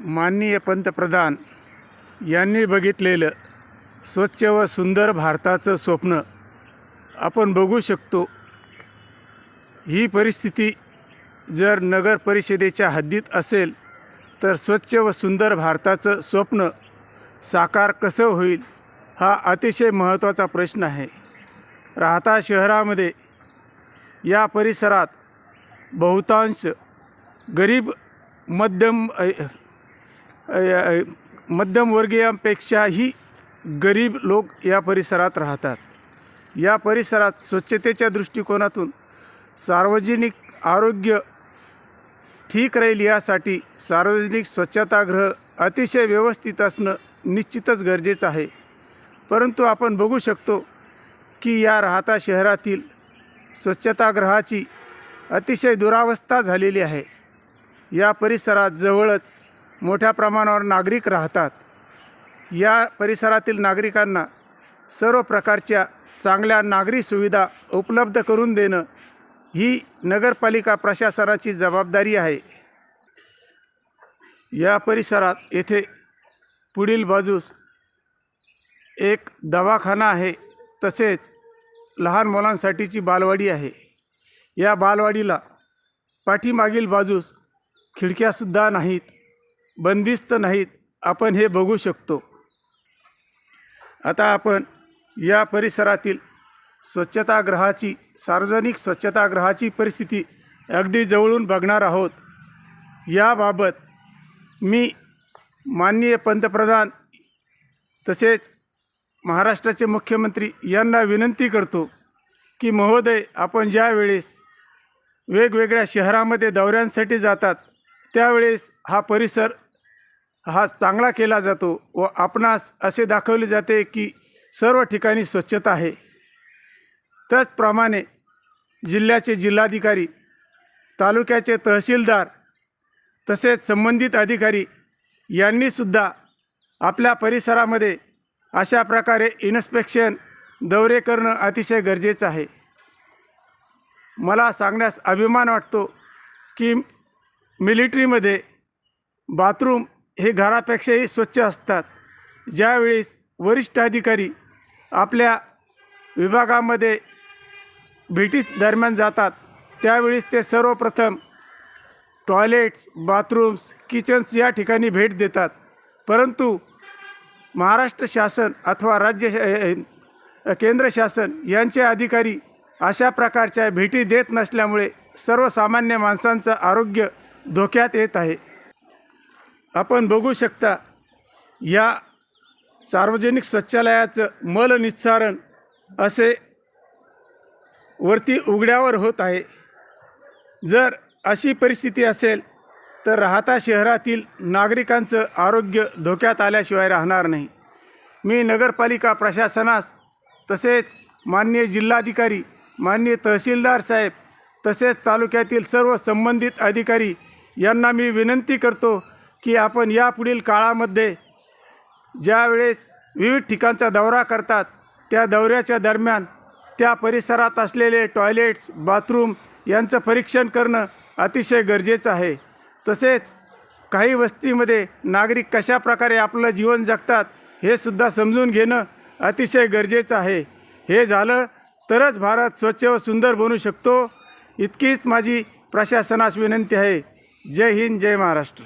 माननीय पंतप्रधान यांनी बघितलेलं स्वच्छ व सुंदर भारताचं स्वप्न आपण बघू शकतो. ही परिस्थिती जर नगर परिषदेच्या हद्दीत असेल तर स्वच्छ व सुंदर भारताचं स्वप्न साकार कसं होईल हा अतिशय महत्त्वाचा प्रश्न आहे. राहता शहरामध्ये या परिसरात बहुतांश गरीब मध्यम मध्यमवर्गीयांपेक्षाही गरीब लोक या परिसरात राहतात. या परिसरात स्वच्छतेच्या दृष्टिकोनातून सार्वजनिक आरोग्य ठीक राहील यासाठी सार्वजनिक स्वच्छतागृह अतिशय व्यवस्थित असणं निश्चितच गरजेचं आहे. परंतु आपण बघू शकतो की या राहता शहरातील स्वच्छतागृहाची अतिशय दुरावस्था झालेली आहे. या परिसरात जवळच मोठ्या प्रमाणावर नागरिक राहतात. या परिसरातील नागरिकांना सर्व प्रकारच्या चांगल्या नागरी सुविधा उपलब्ध करून देणं ही नगरपालिका प्रशासनाची जबाबदारी आहे. या परिसरात येथे पुढील बाजूस एक दवाखाना आहे. तसेच लहान मुलांसाठीची बालवाडी आहे. या बालवाडीला पाठीमागील बाजूस खिडक्यासुद्धा नाहीत. बंदिस्त नाहीत. आपण हे बघू शकतो. आता आपण या परिसरातील स्वच्छतागृहाची सार्वजनिक स्वच्छतागृहाची परिस्थिती अगदी जवळून बघणार आहोत. याबाबत मी माननीय पंतप्रधान तसेच महाराष्ट्राचे मुख्यमंत्री यांना विनंती करतो की महोदय आपण ज्या वेळेस वेगवेगळ्या शहरामध्ये दौऱ्यांसाठी जातात त्यावेळेस हा परिसर हा चांगला केला जातो व आपणास असे दाखवले जाते की सर्व ठिकाणी स्वच्छता आहे. त्याचप्रमाणे जिल्ह्याचे जिल्हाधिकारी तालुक्याचे तहसीलदार तसेच संबंधित अधिकारी यांनीसुद्धा आपल्या परिसरामध्ये अशा प्रकारे इन्स्पेक्शन दौरे करणं अतिशय गरजेचं आहे. मला सांगण्यास अभिमान वाटतो की मिलिटरीमध्ये बाथरूम हे घरापेक्षाही स्वच्छ असतात. ज्यावेळेस वरिष्ठ अधिकारी आपल्या विभागामध्ये भेटीस दरम्यान जातात त्यावेळेस ते सर्वप्रथम टॉयलेट्स बाथरूम्स किचन्स या ठिकाणी भेट देतात. परंतु महाराष्ट्र शासन अथवा राज्य केंद्र शासन यांचे अधिकारी अशा प्रकारच्या भेटी देत नसल्यामुळे सर्वसामान्य माणसांचं आरोग्य धोक्यात येत आहे. आपण बघू शकता या सार्वजनिक स्वच्छालयाचं मलनिस्सारण असे वरती उघड्यावर होत आहे. जर अशी परिस्थिती असेल तर राहता शहरातील नागरिकांचं आरोग्य धोक्यात आल्याशिवाय राहणार नाही. मी नगरपालिका प्रशासनास तसेच माननीय जिल्हाधिकारी माननीय तहसीलदार साहेब तसेच तालुक्यातील सर्व संबंधित अधिकारी यांना मी विनंती करतो की आपण यापुढील काळामध्ये ज्यावेळेस विविध ठिकाणचा दौरा करतात त्या दौऱ्याच्या दरम्यान त्या परिसरात असलेले टॉयलेट्स बाथरूम यांचं परीक्षण करणं अतिशय गरजेचं आहे. तसेच काही वस्तीमध्ये नागरिक कशा प्रकारे आपलं जीवन जगतात हे सुद्धा समजून घेणं अतिशय गरजेचं आहे. हे झालं तरच भारत स्वच्छ व सुंदर बनू शकतो. इतकीच माझी प्रशासनास विनंती आहे. जय हिंद जय महाराष्ट्र.